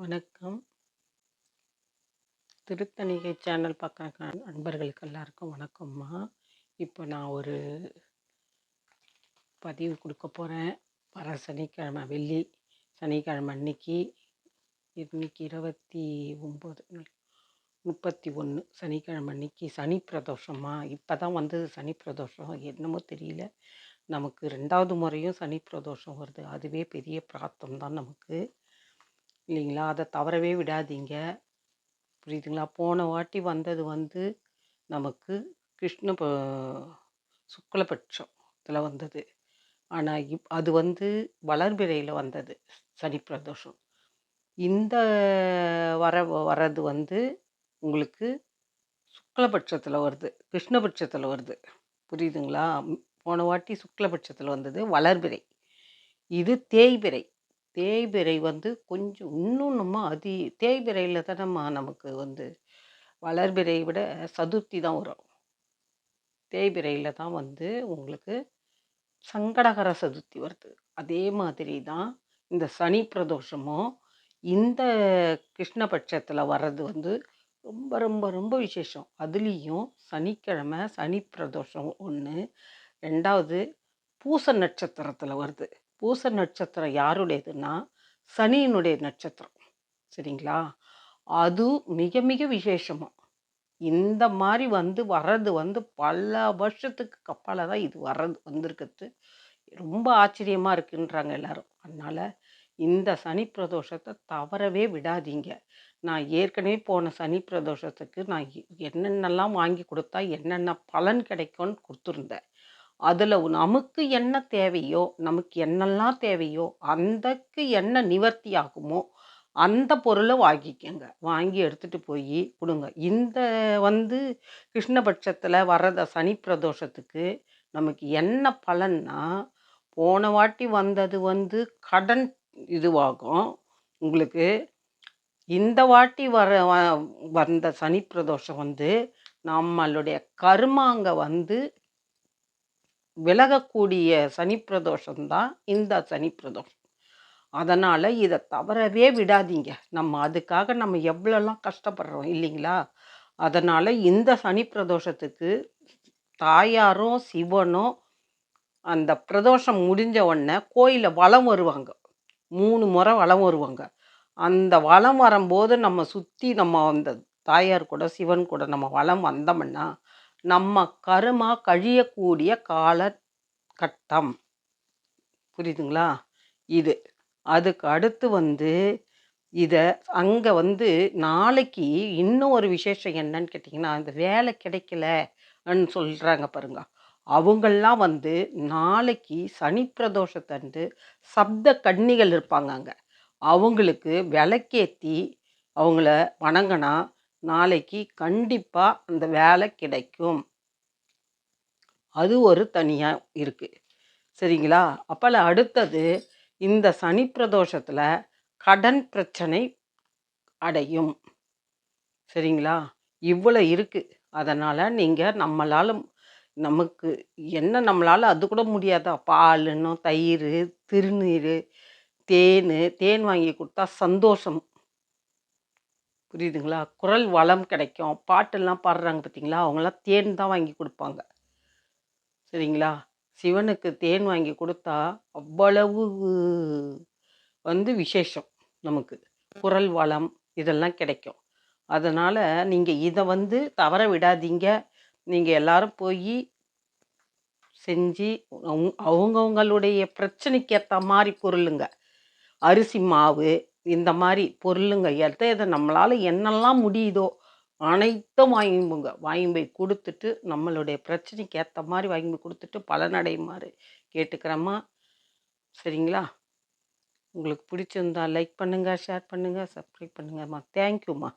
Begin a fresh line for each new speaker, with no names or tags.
வணக்கம். திருத்தணிகை சேனல் பார்க்குற நண்பர்களுக்கு எல்லாருக்கும் வணக்கம்மா. இப்போ நான் ஒரு பதிவு கொடுக்க போகிறேன் வர சனிக்கிழமை வெள்ளி சனிக்கிழமை அன்னைக்கு இன்னைக்கு இருபத்தி ஒம்பது முப்பத்தி ஒன்று சனிக்கிழமை அன்னைக்கு சனி பிரதோஷமா இப்போ தான் வந்தது சனி பிரதோஷம். என்னமோ தெரியல. நமக்கு ரெண்டாவது முறையும் சனி பிரதோஷம் வருது. அதுவே பெரிய பிராத்தம் தான் நமக்கு. இல்லைங்களா? அதை தவறவே விடாதீங்க. புரியுதுங்களா? போன வாட்டி வந்தது வந்து நமக்கு கிருஷ்ண சுக்லபட்சம் சுக்லபட்சத்தில் வந்தது. ஆனால் இப் அது வந்து வளர்பிறையில் வந்தது சனி பிரதோஷம் இந்த வர வர்றது வந்து உங்களுக்கு சுக்லபட்சத்தில் வருது கிருஷ்ணபட்சத்தில் வருது. புரியுதுங்களா? போன வாட்டி சுக்லபட்சத்தில் வந்தது வளர்பிறை. இது தேய்பிறை. தேய்பிறை வந்து கொஞ்சம் இன்னும் நம்ம அதி தேய்பிறையில் தானம்மா நமக்கு வந்து வளர்பிறை விட சதுர்த்தி தான் வரும். தேய்பிறையில் தான் வந்து உங்களுக்கு சங்கடகர சதுர்த்தி வருது. அதே மாதிரி தான் இந்த சனி பிரதோஷமும் இந்த கிருஷ்ணபட்சத்தில் வர்றது வந்து ரொம்ப ரொம்ப ரொம்ப விசேஷம். அதுலேயும் சனிக்கிழமை சனி பிரதோஷம் ஒன்று ரெண்டாவது பூச நட்சத்திரத்தில் வருது. பூச நட்சத்திரம் யாருடையதுன்னா சனியினுடைய நட்சத்திரம். சரிங்களா? அது மிக மிக விசேஷமாக இந்த மாதிரி வந்து வர்றது வந்து பல வருஷத்துக்கு கப்பால் தான் இது வர்றது வந்திருக்கிறது ரொம்ப ஆச்சரியமாக இருக்குன்றாங்க எல்லாரும். அதனால் இந்த சனி பிரதோஷத்தை தவறவே விடாதீங்க. நான் ஏற்கனவே போன சனி பிரதோஷத்துக்கு நான் என்னென்னலாம் வாங்கி கொடுத்தா என்னென்ன பலன் கிடைக்கும்னு கொடுத்துருந்தேன். அதில் நமக்கு என்ன தேவையோ நமக்கு என்னெல்லாம் தேவையோ அந்தக்கு என்ன நிவர்த்தி ஆகுமோ அந்த பொருளை வாங்கிக்கோங்க. வாங்கி எடுத்துகிட்டு போய் கொடுங்க. இந்த வந்து கிருஷ்ணபட்சத்தில் வர்றத சனி பிரதோஷத்துக்கு நமக்கு என்ன பலன்னா போன வாட்டி வந்தது வந்து கடன் இதுவாகும். உங்களுக்கு இந்த வாட்டி வர வந்த சனி பிரதோஷம் வந்து நம்மளுடைய கருமாங்க வந்து விலகக்கூடிய சனி பிரதோஷம்தான் இந்த சனி பிரதோஷம் அதனால் இதை தவறவே விடாதீங்க. நம்ம அதுக்காக நம்ம எவ்வளோலாம் கஷ்டப்படுறோம் இல்லைங்களா? அதனால் இந்த சனி பிரதோஷத்துக்கு தாயாரும் சிவனும் அந்த பிரதோஷம் முடிஞ்ச உடனே கோயிலில் வளம் வருவாங்க. மூணு முறை வளம் வருவாங்க. அந்த வளம் வரும்போது நம்ம சுற்றி நம்ம அந்த தாயார் கூட சிவன் கூட நம்ம வளம் வந்தோம்னா நம்ம கருமா கழியக்கூடிய கால கட்டம் புரியுதுங்களா? இது. அதுக்கு அடுத்து வந்து இதை அங்கே வந்து நாளைக்கு இன்னும் ஒரு விசேஷம் என்னன்னு கேட்டிங்கன்னா இந்த வேலை கிடைக்கலன்னு சொல்கிறாங்க பாருங்க. அவங்கெல்லாம் வந்து நாளைக்கு சனி பிரதோஷத்தன்று சப்த கன்னிகள் இருப்பாங்க அங்கே. அவங்களுக்கு விளக்கேற்றி அவங்கள வணங்கினா நாளைக்கு கண்டிப்பாக அந்த வேலை கிடைக்கும். அது ஒரு தனியாக இருக்குது சரிங்களா? அப்போல அடுத்தது இந்த சனி பிரதோஷத்தில் கடன் பிரச்சனை அடையும். சரிங்களா? இவ்வளோ இருக்குது அதனால் நீங்கள் நம்மளால் நமக்கு என்ன நம்மளால் அது கூட முடியாதா? பாலுன்னு தயிர் திருநீர் தேன் தேன் வாங்கி கொடுத்தா சந்தோஷம். புரியுதுங்களா? குரல் வளம் கிடைக்கும். பாட்டெல்லாம் பாடுறாங்க பார்த்தீங்களா? அவங்களாம் தேன் தான் வாங்கி கொடுப்பாங்க. சரிங்களா? சிவனுக்கு தேன் வாங்கி கொடுத்தா அவ்வளவு வந்து விசேஷம் நமக்கு. குரல் வளம் இதெல்லாம் கிடைக்கும். அதனால் நீங்கள் இதை வந்து தவற விடாதீங்க. நீங்கள் எல்லாரும் போய் செஞ்சு அவங்கவுங்களுடைய பிரச்சனைக்கு ஏற்ற மாதிரி பொருளுங்க. அரிசி மாவு இந்த மாதிரி பொருளுங்க. எதை எதை நம்மளால் என்னெல்லாம் முடியுதோ அனைத்தும் வாங்கிப்போங்க வாங்கி போய் கொடுத்துட்டு நம்மளுடைய பிரச்சனைக்கு ஏற்ற மாதிரி வாங்கி போய் கொடுத்துட்டு பலனடையுமாறு கேட்டுக்கிறேம்மா. சரிங்களா? உங்களுக்கு பிடிச்சிருந்தா லைக் பண்ணுங்கள் ஷேர் பண்ணுங்கள் சப்ஸ்கிரைப் பண்ணுங்கம்மா. தேங்க்யூம்மா